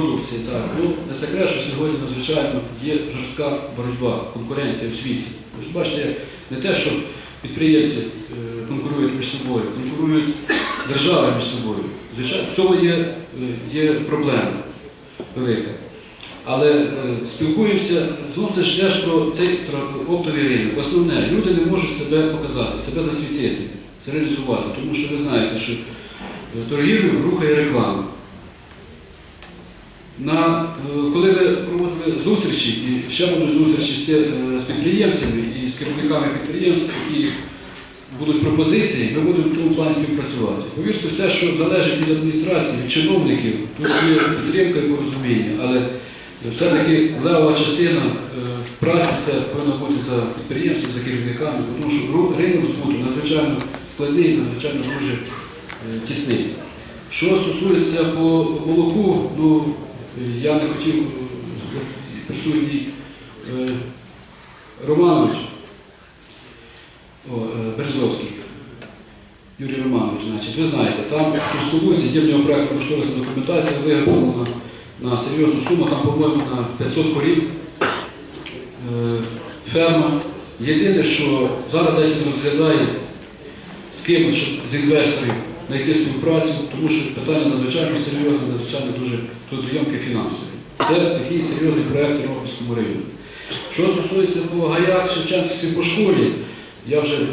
продукції. Так. Ну, не секрет, що сьогодні надзвичайно є жорстка боротьба, конкуренція в світі. Ви ж бачите, не те, що підприємці е, конкурують між собою, конкурують держави між собою. Звичайно, в цьому є, е, є проблема велика. Але е, спілкуємося, знову це ж йдеш про цей оптовий ринок. Основне, люди не можуть себе показати, себе засвітити, реалізувати, тому що ви знаєте, що торгівлю рухає реклама. На, е, коли ви проводили зустрічі, і ще будуть зустрічі з, е, з підприємцями і з керівниками підприємств, які будуть пропозиції, ми будемо в цьому плані співпрацювати. Повірте, все, що залежить від адміністрації, від чиновників, тут є підтримка і порозуміння, але все-таки левова частина е, праці це повинна бути за підприємством, за керівниками, тому що ринок збуту надзвичайно складний, надзвичайно дуже е, тісний. Що стосується по молоку, ну е, я не хотів е, присутній е, Романович, е, Березовський, Юрій Романович, значить, ви знаєте, там в Тусулузі є в нього проєктно кошторисна документація виготовлена на серйозну суму, там, по-моєму, на 500 корів. Ферма. Єдине, що зараз десь він розглядає з ким, щоб з інвесторів знайти співпрацю, тому що питання надзвичайно серйозне, надзвичайно дуже трудоємке фінансове. Це такий серйозний проєкт Тернопільському районі. Що стосується по гаях Шевченківській по школі, я вже е,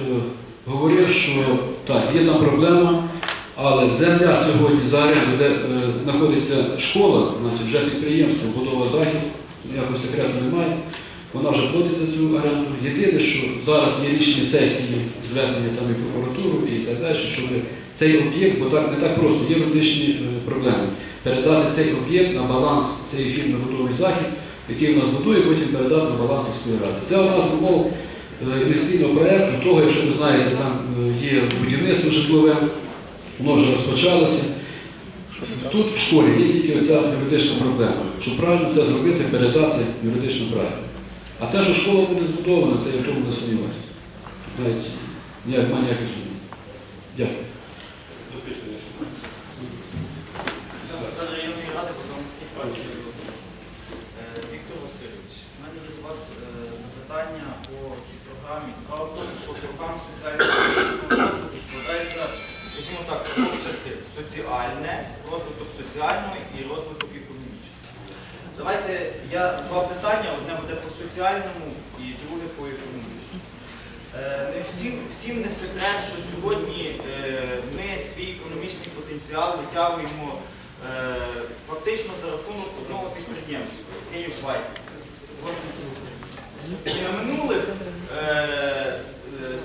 говорив, що так, є там проблема, але земля сьогодні за оренду, де е, знаходиться школа, значить вже підприємство, будова захід, ніякого секрету немає. Вона вже платить за цю оренду. Єдине, що зараз є рішення сесії, звернення там і прокуратуру і так далі, щоб цей об'єкт, бо так не так просто, є юридичні е, проблеми. Передати цей об'єкт на баланс цієї фірми готовий захід, який у нас будує, потім передасть на баланс сільської ради. Це у нас було інвестиційного проєкту, того, якщо ви знаєте, там е, є будівництво житлове, воно вже розпочалося. Тут в школі є тільки оця юридична проблема, щоб правильно це зробити, передати юридично правильно. А те, що школа буде збудована, це я в тому не сумніваюся. Навіть ніяк, немає ніяких сумнів. Дякую. Е, Віктор Васильович, у мене є до вас е, запитання по цій програмі. Справа в тому, що програма соціально-економічного розвитку складається, скажімо так, з двох частин соціальне, розвиток соціального і розвиток економічного. Давайте я два питання, одне буде по соціальному і друге по економічному. Е, Не всім, всім не секрет, що сьогодні е, ми свій економічний потенціал витягуємо е, фактично за рахунок одного підприємства Київбай. І на минулих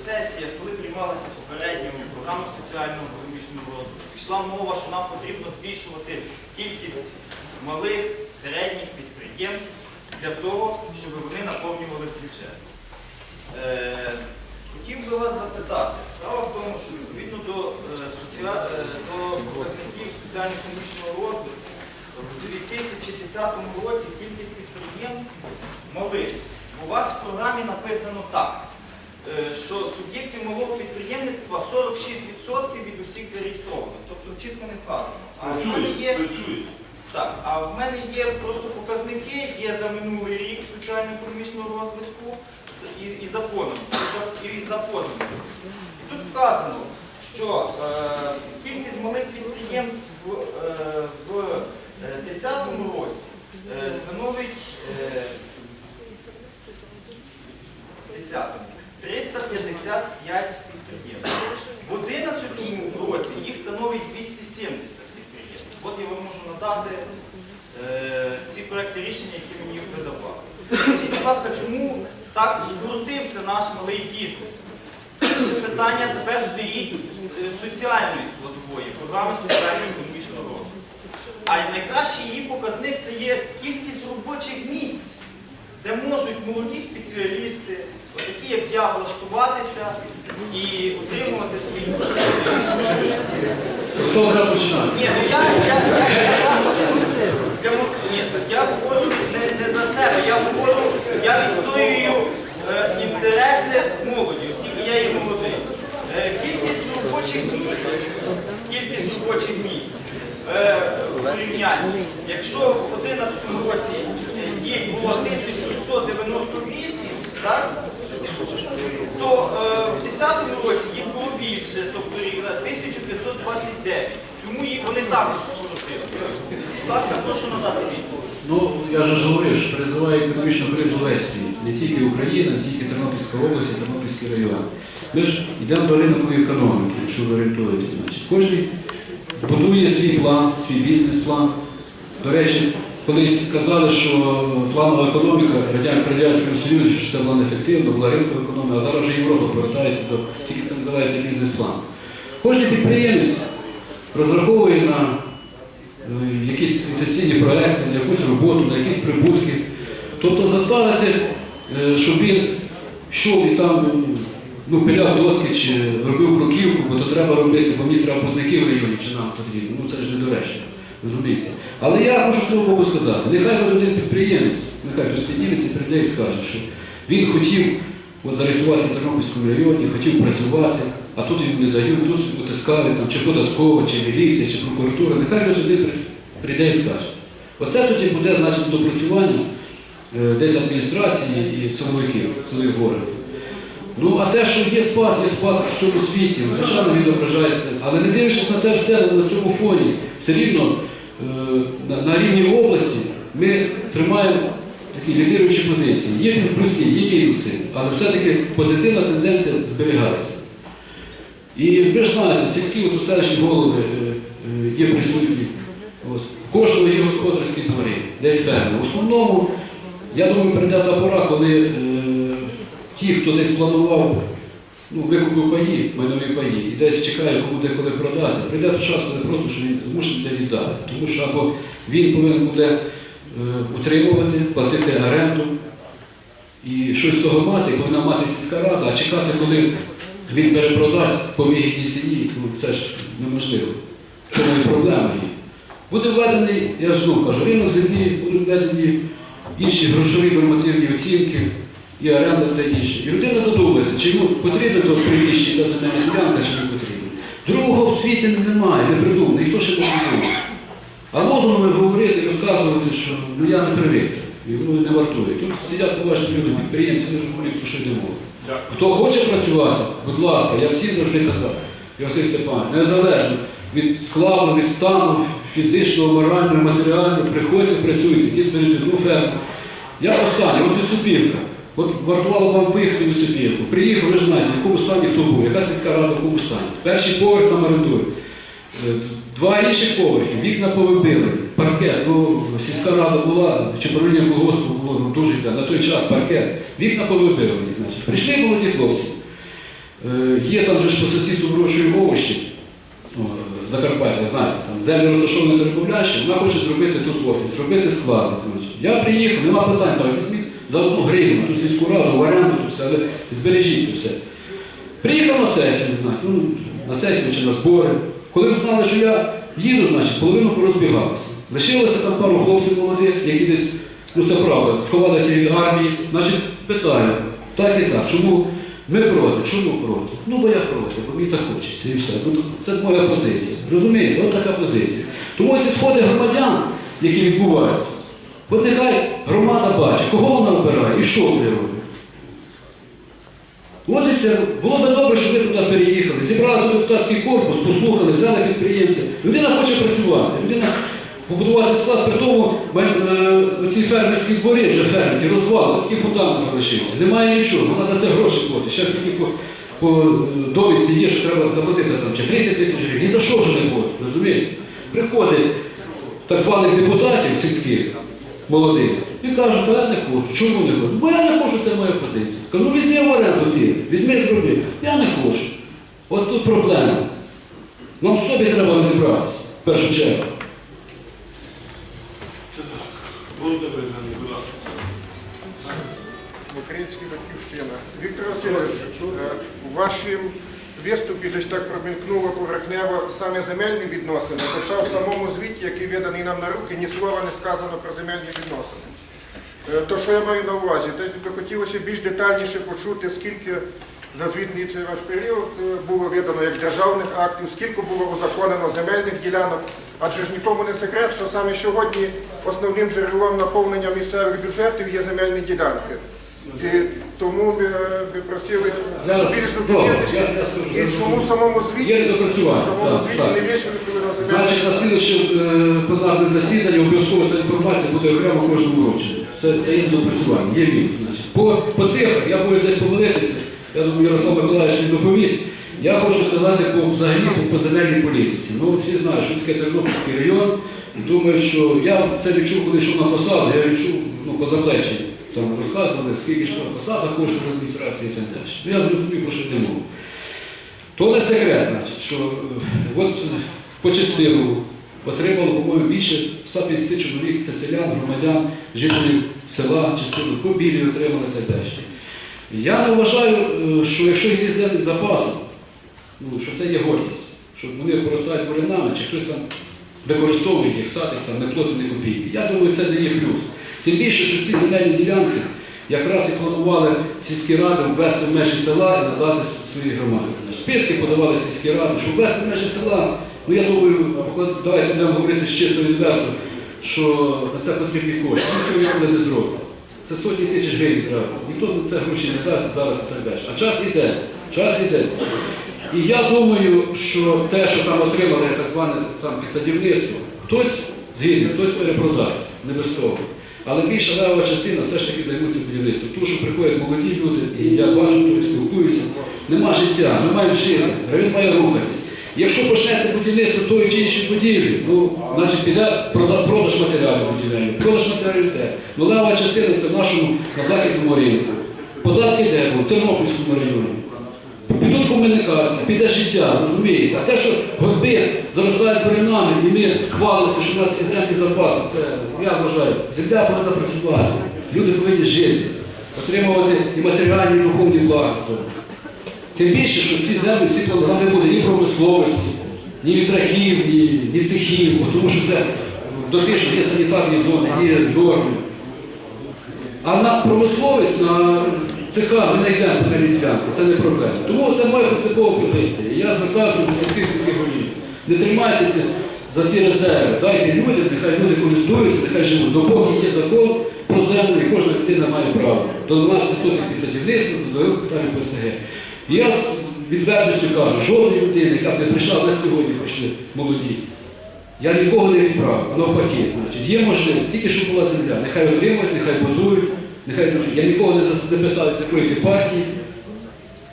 сесіях, коли приймалася попередня програма соціального економічного розвитку, йшла мова, що нам потрібно збільшувати кількість малих, середніх підприємств для того, щоб вони наповнювали бюджет. Е, Хотів би вас запитати, справа в тому, що відповідно до, е, соціа- е, до показників соціально-економічного розвитку в 2010 році кількість підприємств малих. У вас в програмі написано так, е, що суб'єктів малого підприємництва 46% від усіх зареєстрованих. Тобто чітко не вказано. А мене є так, а в мене є просто показники, є за минулий рік соціально-економічного розвитку і, і за понад, і за, позаминулий. І тут вказано, що е, кількість малих підприємств в, е, в 2010 році е, становить е, 10 355 підприємств. В 2011 році їх становить 270 підприємств. От я вам можу надати е, ці проекти рішення, які мені їх видавали. Скажіть, будь ласка, чому так скрутився наш малий бізнес? Перше питання тепер стоїть е, соціальної складової, програми соціально-економічного розвитку. А найкращий її показник це є кількість робочих місць, де можуть молоді спеціалісти, такі як я, влаштуватися і отримувати свої? Ні, ну я, я, я, я, мо- ні, так я говорю не, не за себе, я говорю, я відстоюю е, інтереси молоді, оскільки я є молодий. Е, кількість робочих місць, кількість робочих місць е, в порівнянні якщо в 2011 році е, їх було 1198, так, то е, в 2010 році їх було більше, тобто рівно 1529. Чому їх вони також скоротили? Будь ласка, прошу надати відповідь. Ну, я же ж говорив, що призиває економічну кризу весь. Не тільки Україна, не тільки Тернопільська область, і Тернопільський район. Ми ж йдемо до ринкової економіки, якщо ви орієнтуєтесь. Значить, кожен будує свій план, свій бізнес-план. До речі, колись казали, що планова економіка Радян- в Радянському Союзі, що це була неефективно, була ринкова економія, а зараз вже Європа повертається до тільки це називається бізнес-план. Кожен підприємець розраховує на е, якісь інвестиційні проекти, на якусь роботу, на якісь прибутки. Тобто заставити, е, щоб він йшов і там ну, пиляв доски чи робив бруківку, бо то треба робити, бо мені треба познаки в районі, чи нам потрібно. Ну це ж недоречно, розумієте. Але я хочу слово Богу сказати, нехай один підприємець, нехай хтось підніметься, прийде і скаже, що він хотів от, зареєструватися в Тернопільському районі, хотів працювати, а тут йому не дають, тут утискали, там, чи податкова, чи міліція, чи прокуратура, нехай хтось один прийде і скаже. Оце тоді буде значить допрацювання десь адміністрації і силовиків, силових органів. Ну, а те, що є спад, є спад в всьому світі, звичайно, відображається. Але не дивлячись на те все на цьому фоні, все рівно е, на, рівні області ми тримаємо такі лідируючі позиції. Є плюси, є мінуси, але все-таки позитивна тенденція зберігається. І ви ж знаєте, сільські селищні голови е, е, є присутні. Кожного є господарські дворі, десь певно. В основному, я думаю, прийде та пора, коли е, ті, хто десь планував, ну, викупив паї, майнові паї, і десь чекає, кому де коли продати, прийде той час, коли просто він змушений буде віддати. Тому що або він повинен буде е, утримувати, платити оренду, і щось з того мати, повинна мати сільська рада, а чекати, коли він перепродасть по вигідній ціні, ну це ж неможливо. Тому і проблема є. Буде введений, я ж знову кажу, ринок землі, будуть введені інші грошові нормативні оцінки і оренда та інше. І людина задумається, чи йому потрібно то приміщення та земельна ділянка, чи не потрібно. Другого в світі немає, не придумано, ніхто ще не придумав. А лозунгами говорити, розказувати, що ну я не привик, і воно не вартує. Тут сидять поважні люди, підприємці, не розуміють, про що йде мова. Хто хоче працювати, будь ласка, я всім завжди казав, Василь Степанович, незалежно від складу, від стану, фізичного, морального, матеріального, приходьте, працюйте, дід берете одну ферму. Я останній, от Лісопілка. От вартувало вам поїхати в Лісопілку. Приїхав, ви знаєте, в якому стані хто був, яка сільська рада в якому стані. Перший поверх там орендують. Е, Два інших поверхи, вікна повибили, паркет, ну, сільська рада була, чи правління колгоспу було ну, дуже йде, на той час паркет, вікна повибили. Значить. Прийшли молоді хлопці. Е, Є там же ж по сусідству вирощуємо овочі, О, Закарпаття, знаєте, там землі розташовані на вона хоче зробити тут офіс, зробити склад. Я приїхав, нема питань, кажу, візьміть за одну гривню ту сільську раду, в оренду, то все, але збережіть то все. Приїхав на сесію, знаю, ну, на сесію чи на збори. Коли знали, що я їду, значить, половину порозбігалися. Лишилося там пару хлопців молодих, які десь, ну це правда, сховалися від армії. Значить, питаю, так і так, чому ми проти, чому проти? Ну, бо я проти, бо мені так хочеться і все. Ну, це моя позиція. Розумієте, от така позиція. Тому ці сходи громадян, які відбуваються, от нехай громада бачить, кого вона обирає і що вони роблять. От і все. Було б добре, щоб ви туди переїхали, зібрали депутатський корпус, послухали, взяли підприємця. Людина хоче працювати, людина побудувати склад, при тому е, ці фермерські дворі вже фермер, ті розвали, такі фундамент залишився. Немає нічого, вона за це гроші платить. Ще тільки по, е, довідці є, що треба заплатити там, чи 30 тисяч гривень. Ні за що вже не платить, розумієте? Приходить так званих депутатів сільських, молодих, і кажуть, а я не хочу. Чому не хочу? Бо я не хочу, це моя позиція. Кажу, ну візьми в оренду ти, візьми зроби. Я не хочу. От тут проблема. Нам в собі треба розібратися, в першу чергу. Володимир будь ласка. Українська батьківщина. Віктор Васильович, е, у вашому виступі десь так промінкнуло поверхнево саме земельні відносини, хоча в самому звіті, який виданий нам на руки, ні слова не сказано про земельні відносини. Е, То, що я маю на увазі, десь би хотілося більш детальніше почути, скільки за звітний цей ваш період е, було видано як державних актів, скільки було узаконено земельних ділянок. Адже ж нікому не секрет, що саме сьогодні основним джерелом наповнення місцевих бюджетів є земельні ділянки. І тому ми, е, просили більш зупинитися. І чому в самому звіті, не вичерпали на земельні Значить, на слідуще е, пленарне засідання обов'язково ця інформація буде окремо кожному році. Це, є допрацювання, є відео. По, цифрах, я боюсь десь помилитися, я думаю, Ярослав Миколаївич мені доповість. Я хочу сказати по, взагалі по, земельній політиці. Ну, всі знають, що таке Тернопільський район. Думаю, що я це відчув, коли йшов на посаду, я відчув ну, по заплечі. Там розказували, скільки ж там посада коштує в адміністрації і так далі. Ну, я зрозумів, про що йде мова. То не секрет, значить, що е, от е, по частину отримало, по-моєму, більше 150 чоловік, це селян, громадян, жителів села, частину по білі отримали так далі. Я не вважаю, е, що якщо є землі запасу, ну, що це є гордість, що вони поростають бурянами, чи хтось там використовує їх, садить там не платить ні копійки. Я думаю, це не є плюс. Тим більше, що ці земельні ділянки якраз і планували сільські ради ввести в межі села і надати своїй громаді. Списки подавали сільські ради, щоб ввести в межі села. Ну я думаю, давайте будемо говорити чисто відверто, що на це потрібні кошти. Цього ніколи не зробимо. Це сотні тисяч гривень треба. Ніхто на це гроші не дасть зараз і так далі. А час іде. Час іде. І я думаю, що те, що там отримали так зване там підсадівництво, хтось згідний, хтось перепродасть, не без того. Але більша левова частина все ж таки займуться будівництвом. Тому що приходять молоді люди, і я бачу, тут спілкуюся. Нема життя, ми маємо жити, район має рухатись. Якщо почнеться будівництво тої чи іншої будівлі, ну, значить піде продаж матеріалів будівельних, продаж матеріалів те. Ну, левова частина це в нашому на західному ринку. Податки де? В Тернопільському районі. Підуть комунікації, піде життя, розумієте? А те, що горби заростають бурянами, і ми хвалимося, що в нас є землі запаси, це я вважаю, земля повинна працювати. Люди повинні жити, отримувати і матеріальні, і духовні благослови. Тим більше, що ці землі всі там не буде ні промисловості, ні вітраків, ні, ні цехів, тому що це дотично є санітарні зони, є норми. А на промисловість, на цеха ми не йдемо з земельні ділянки, це не проблема. Тому це моя принципова позиція. Я звертався до сільських сільських голів. Не тримайтеся за ті резерви. Дайте людям, нехай люди користуються, нехай живуть. Допоки є закон про землю, і кожна людина має право. До 12 сотих садівництва, до других питань ПСГ. Я з відвертістю кажу, жодної людини, яка б не прийшла, але сьогодні прийшли молоді. Я нікого не відправив, навпаки. Значить, є можливість, тільки щоб була земля. Нехай отримують, нехай будують, нехай дуже. Я нікого не зас- питаю, з якої ти партії,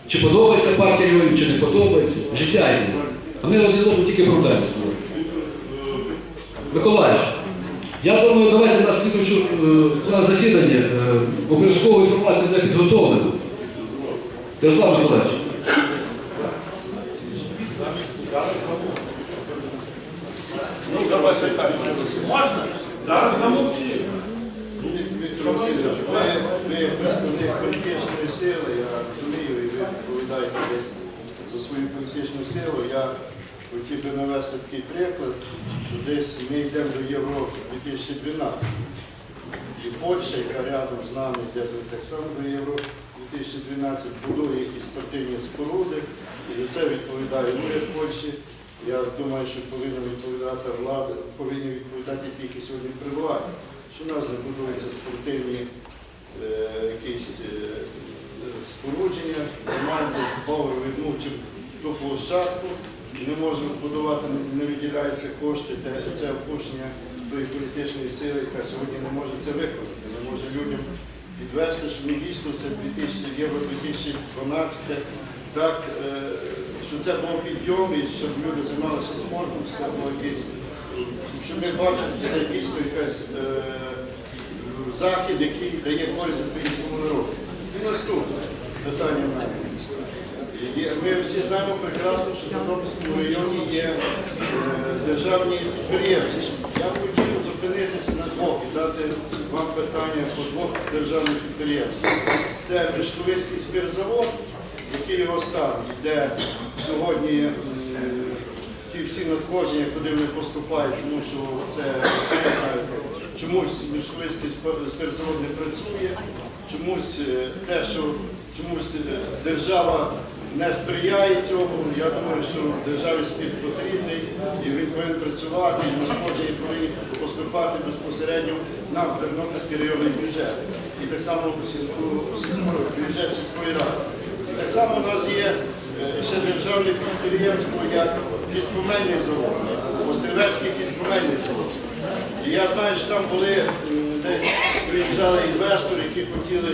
чи подобається партія регіонів, чи не подобається. Життя йде. А ми один одному тільки проблеми створюємо. Миколаївич, я думаю, давайте на слідчу на засідання е, обов'язково інформація не підготовлена. Ярослав Миколаївич. Ну, давайте так. Можна? Зараз Васильович, ви, ви представник політичної сили, я розумію, і ви відповідаєте десь за свою політичну силу. Я хотів би навести такий приклад, що десь ми йдемо до Європи 2012. І Польща, яка рядом з нами йде так само до Європи 2012, будує якісь спортивні споруди, і за це відповідає уряд Польщі. Я думаю, що повинна відповідати влада, повинні відповідати тільки сьогодні при. Що в нас не будуються спортивні е, якісь е, спорудження, немає десь поверх відмучив ту площадку, не можемо будувати, не- виділяються кошти, це опущення тої політичної сили, яка сьогодні не може це виконати, не може людям підвести, що ми дійсно це 2000, євро 2012, так, е, що це був підйом і щоб люди займалися спортом, це було якийсь, е, щоб ми бачили, що це дійсно якийсь е, захід, який дає користь українському народу. І наступне питання в мене. Ми всі знаємо прекрасно, що в Тернопільському районі є е, державні підприємці. Я б хотів зупинитися на двох і дати вам по двох державних підприємствах. Це Мішковицький спиртзавод, який його стан, де сьогодні м, ці всі надходження, куди вони поступають, тому що це всі знають, чомусь Мішковицький спиртзавод не працює, чомусь е, те, що чомусь е, держава не сприяє цьому. Я думаю, що державі спів потрібний і він повинен працювати, і надходження повинні поступати безпосередньо на Тернопільський районний бюджет. І так само в сільську, бюджет сільської ради. І так само у нас є е, ще державне підприємство, як кіскомельний завод, Острівецький кіскомельний завод. І я знаю, що там були десь приїжджали інвестори, які хотіли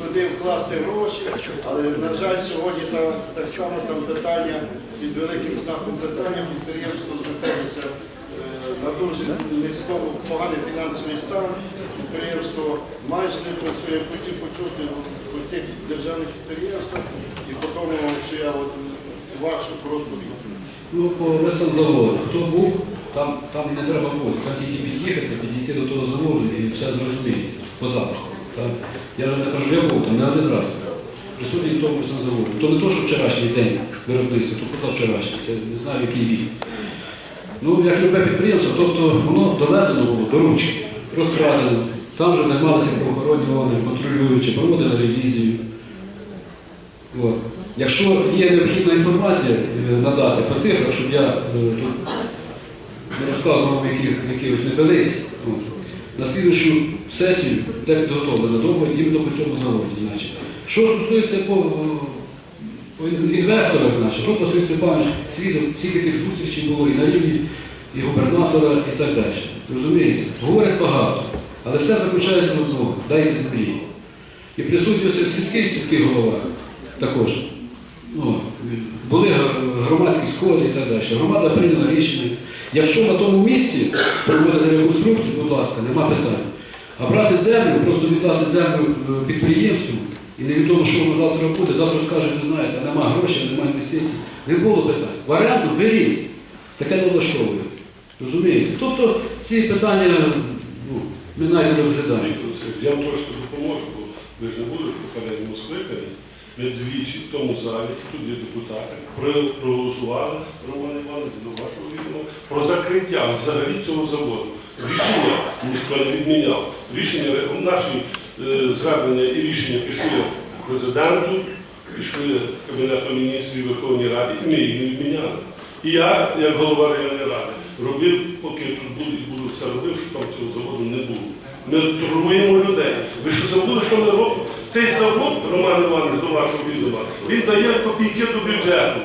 туди вкласти гроші, але, на жаль, сьогодні там, так само там питання під великим знаком питання підприємство знаходиться е, на дуже низькому поганий фінансовий стан. Підприємство майже не працює. Я хотів почути по цих державних підприємствах і по тому, що я от вашу розповідь. Ну, по лесозаводу. Хто був, там, там не треба бути. Там тільки під'їхати, підійти до того заводу і все зрозуміти по запаху. Так? Я вже не кажу, я був там не один раз. Присутній в тому лесозаводу. То не то, що вчорашній день виробництва, то позавчорашній. Це не знаю, який вік. Ну, як любе підприємство, тобто воно доведено було до ручки, розкрадено. Там вже займалися правоохоронні органи, контролюючи, проводили ревізію. От. Якщо є необхідна інформація е, надати по цифрах, щоб я е, тут не розказував яких, якихось на слідущу сесію де підготовлена довго іменно по цьому заводі. Що стосується по, по інвесторах, значить, то Василь Степанович свідок, скільки тих зустрічей було і на рівні, і губернатора, і так далі. Розумієте? Говорять багато, але все заключається в одному. Дайте землі. І присутній сільський сільський голова також. Ну, були громадські сходи і так далі. Громада прийняла рішення. Якщо на тому місці проводити реконструкцію, будь ласка, нема питань. А брати землю, просто віддати землю е, підприємству, і невідомо, що воно завтра буде, завтра скаже, ви знаєте, нема грошей, немає інвестицій. Не було питань. В оренду беріть. Таке не влаштовує. Розумієте? Тобто ці питання ну, ми навіть розглядаємо. Я вам трошки допоможу, бо ви ж не будете попередньому скликанні. Ми двічі в тому залі, тут є депутати, проголосували, Роман Іванович, до вашого відома, про закриття взагалі цього заводу. Рішення ніхто не відміняв. Рішення, наші е, звернення і рішення пішли президенту, пішли Кабінету міністрів Верховній Раді, і ми їх не відміняли. І я, як голова районної ради, робив, поки тут буду і буду все робив, щоб там цього заводу не було. Ми турбуємо людей. Ви що забули, що ми робимо? Цей завод, Роман Іванович, до вашого відома, він дає копійки до бюджету.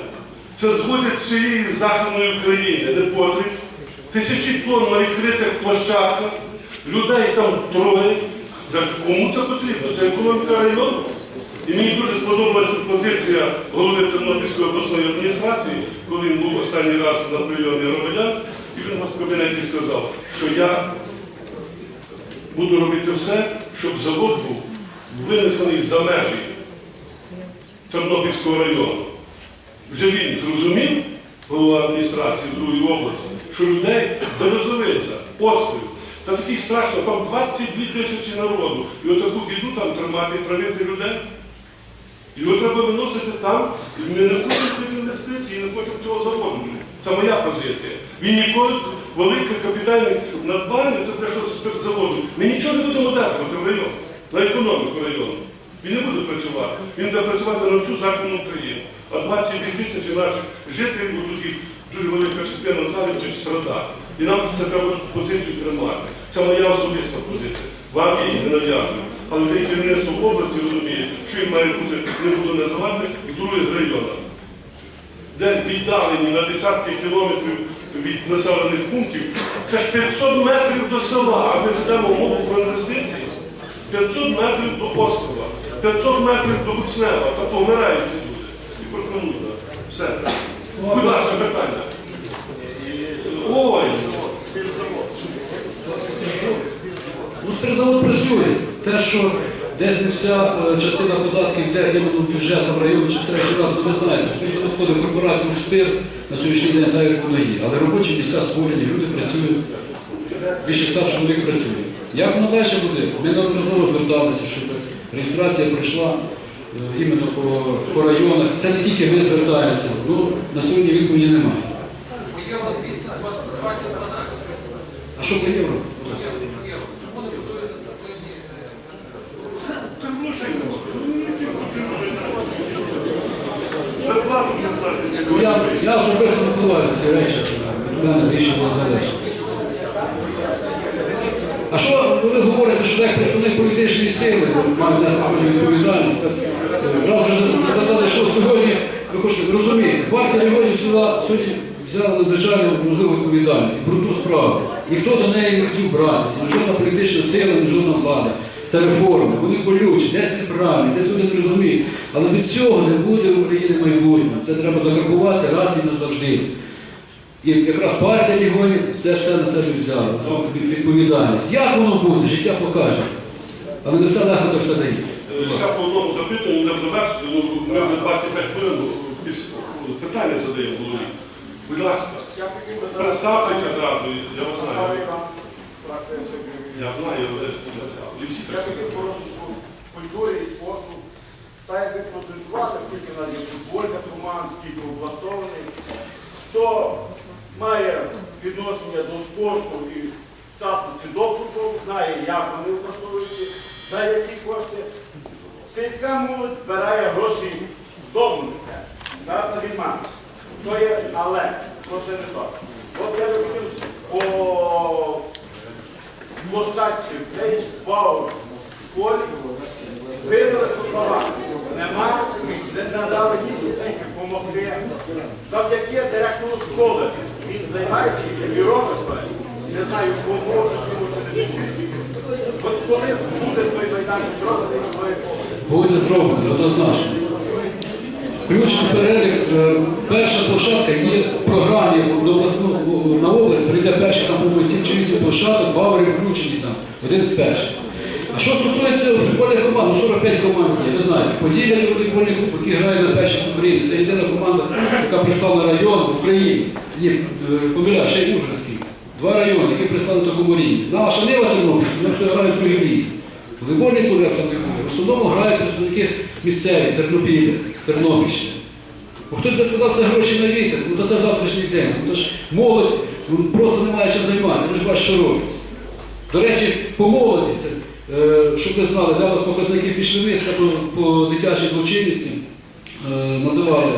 Це зводять всієї Західної України, не потріб. Тисячі тонн на відкритих площадках, людей там троє. Кому це потрібно? Це економіка району. І мені дуже сподобалась позиція голови Тернопільської обласної адміністрації, коли він був останній раз на прийомі громадян, і він в кабінеті сказав, що я буду робити все, щоб завод був винесений за межі Тернопільського району. Вже він зрозумів, голова адміністрації другої області, що людей Березовиця, Острів, та такий страшно, там 22 тисячі народу. І отаку біду там тримати, травити людей. Його треба виносити там, ми не хочемо інвестицій, не хочемо цього заводу. Це моя позиція. Він ніколи велике капітальне надбання, це те, що спиртзаводу. Ми нічого не будемо одержувати в район, на економіку району. Він не буде працювати. Він буде працювати на всю Західну Україну. А 22 тисячі наших жителів будуть їх дуже велика частина в залі будуть страдати. І нам це треба позицію тримати. Це моя особиста позиція. Вам її не нав'язую. Але вже і керівництво області розуміє, що він має бути, не буду називати, в других районах, де віддалені на десятки кілометрів від населених пунктів. Це ж 500 метрів до села, а ми ведемо мову про інвестиції. 500 метрів до острова, 500 метрів до Буцнева, та помирають ці люди. І пропонують. Все. Будь ласка, питання. Ой, Ну, спиртзавод працює. Те, що десь не вся е, частина податків йде іменно в району чи середньої ради, ну, ви знаєте, спиртзавод входить в корпорацію «Спир» на сьогоднішній день так, як воно є. Але робочі місця створені, люди працюють, більше ста чоловік працює. Як воно далі буде? Ми неодноразово зверталися, щоб реєстрація пройшла е, іменно по, по районах. Це не тільки ми звертаємося, ну, на сьогодні відповіді немає. А що по євро? Ну Я, особисто не впливаю ці речі, від мене більше не залежить. Ви говорите, що як представник політичної сили має нести свою відповідальність? Раз вже задали, що сьогодні, ви хочете розумієте, партія регіонів сьогодні взяла надзвичайну можливу відповідальність, брудну справу. Ніхто до неї не хотів братися, ні жодна політична сила, ні жодна влада. Це реформи, вони болючі, десь неправильні, десь вони не розуміють. Але без цього не буде в Україні майбутнього. Це треба заграбувати раз і назавжди. І якраз партія регіонів це все на себе взяла, відповідальність. Як воно буде, життя покаже. Але не все легко то все дається. Е, Ще по одному запитанню не завершити, ну, ми вже 25 хвилин питання задаємо голові. Будь ласка, представтеся зразу, я вас знаю. Я знаю, але Я хотів по розвитку культури і спорту. Та як ви процентувати, скільки в нас є футбольних команд, скільки облаштованих, хто має відношення до спорту і в частності до знає, як вони облаштовуються, за які кошти. Сільська молодь збирає гроші з дому несе, на відман. То є, але, то ще не то. От я хотів по площадці бейсбол в школі вивели слова. Нема, не надали допомогти. Завдяки директору школи. Він займається робить своє. Не знаю, кому чи не От коли буде той майданчик своє Буде зроблено, однозначно. Включний перелік, е, перша площадка є в програмі до обласну- на область, прийде перші там по 7 чи 8 площадок, бавери включені там, один з перших. А що стосується футбольних команд, ну 45 команд є, ви знаєте, поділяні волейбольні клуб, які грають на першій субрії. Це єдина команда, яка представлена район в Україні. Ні, е, помиляю, ще й Ужгородський. Два райони, які в такому рівні. Наша Нива Тернопільська, вони все грають в другій лізі. Волейбольні клуби там не грають. В основному грають представники місцеві, Тернопілля, Тернопільщини. Бо хтось би сказав, це гроші на вітер, ну то це завтрашній день. Ну, то ж молодь ну, просто немає чим займатися, ви ж бачите, що робиться. До речі, по молоді, це, е, щоб ви знали, де у нас показники пішли вниз по, по дитячій злочинності е, називали,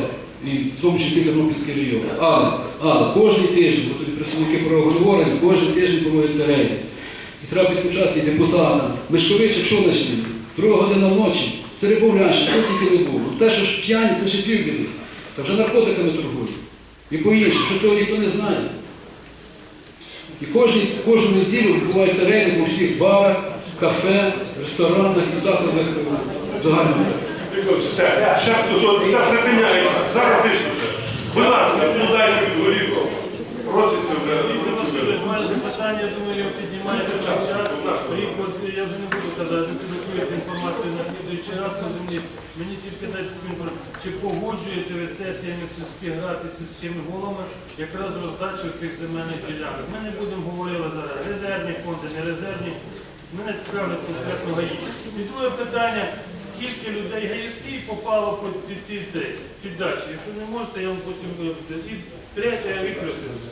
і в тому числі Тернопільський район. Але, але кожен тиждень, тоді представники правоговорення, кожен тиждень проводиться рейтинг. І треба підключатися і депутатам. Мешкович, якщо знайшли, друга година ночі, Серебовлянщина, що тільки не було. Те, що ж п'яні, це ще півбіди. Та вже наркотиками торгують. І по-іншому, що цього ніхто не знає. І кожні, кожну неділю відбувається рейди по всіх барах, кафе, ресторанах і закладах загального. Все, ще хто це припиняє. Зараз пишете. Будь ласка, ну дайте відговорів. Проситься вже. Запитання, я думаю, його піднімаєте на час. Я вже не буду казати, підготуєте інформацію на слідуючий раз на землі. Мені тільки дайте таку інформацію. Чи погоджуєте ви сесіями сільських рад і сільськими головами якраз роздачу тих земельних ділянок? Ми не будемо говорити зараз резервні фонди, не резервні. Мене цікавлять конкретно гаї. І друге питання, скільки людей гаївських попало під, під піддачі? Якщо не можете, я вам потім виведу. І третє, Віктор Васильович,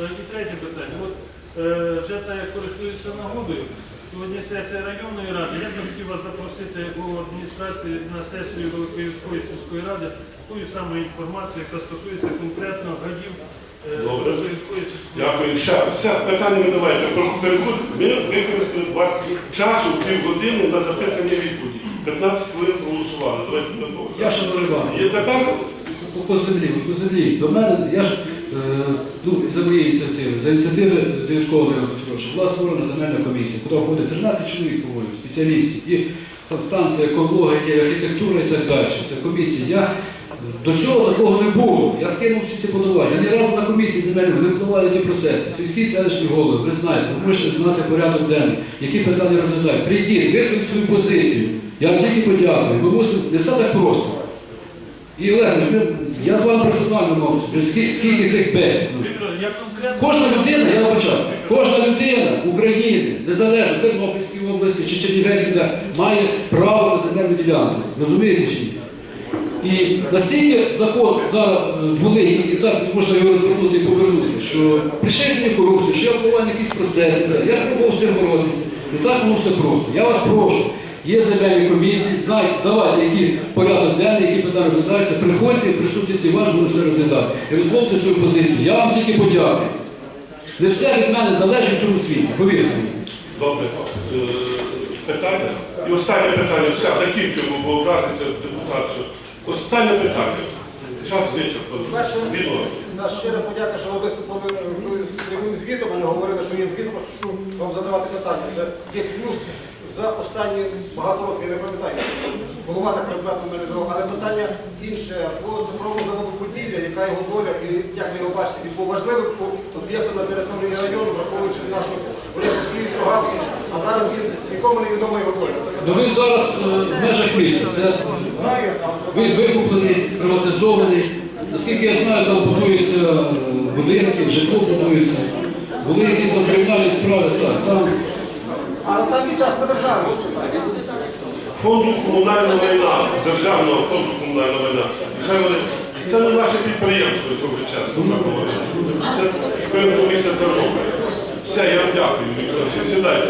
е, і третє питання. От е, вже так я користуюся нагодою. Сьогодні сесія районної ради. Я б хотів вас запросити у адміністрації на сесію Великоївської сільської ради з тою самою інформацією, яка стосується конкретно гадів е, Добре. Дякую. Ще, все, питання ми давайте. Ми використали два часу, півгодини на запитання відповіді. 15 хвилин проголосували. Давайте ми Я ще зариваю. І тепер По, по землі, по землі. До мене, я ж е, ну, за моєї ініціативи, за ініціативи Ігоря Петровича, була створена земельна комісія, куди входить 13 чоловік, по-моєму, спеціалістів, і санстанція, екологія, архітектура і так далі. Це комісія. Я до цього такого не було. Я скинув всі ці подавання. Ні разу на комісії земельної не впливаю ті процеси. Сільські селищні голови, ви знаєте, ви можете знати порядок денний, які питання розглядають. Прийдіть, висловіть свою позицію. Я вам тільки подякую. Ми мусимо не все так просто. І Олег, ну, я з вами персонально мовився. Скільки, тих бесід. Кожна людина, я почав, кожна людина України, незалежно Тернопільській області чи Чернівецькій, має право на земельну ділянку. Розумієте чи ні? І настільки закон зараз були, і так можна його розвернути і повернути, що прийшли мені корупцію, що я впливаю на якісь процеси, я пробував з цим боротися. І так воно все просто. Я вас прошу, Є земельні комісії, знаєте, давайте, які порядок денний, які питання розглядаються, приходьте, присутність ваш буде все розглядати. І висловте свою позицію. Я вам тільки подякую. Не все від мене залежить в цьому світі, повірте мені. Добре. Е, Питання. І останнє питання. Все, закінчуємо, бо образиться депутат. Останнє питання. Час Відомо. Наш щира подяка, що ви виступили е, з прямим звітом, а не говорили, що є звіт, просто що вам задавати питання. Це є плюс за останні багато років, я не пам'ятаю, голова так предметно реалізував, але питання інше по цифровому заводу Поділля, яка його доля і як ви його бачите, важливим по об'єкту на території району, враховуючи нашу олігосіючу галузь, а зараз він нікому не відома його доля. Ну ви зараз е, в межах міста. Він викуплений, приватизований. Наскільки я знаю, там будуються е, будинки, житло будується. Були якісь там кримінальні справи, так, там. але там є частка держави. Фонду комунального майна, державного фонду комунального майна. Нехай вони- Це не наше підприємство, якщо вже чесно говорити. Це підприємство міста Тернополя. Все, я вам дякую, Віктор. Сідайте.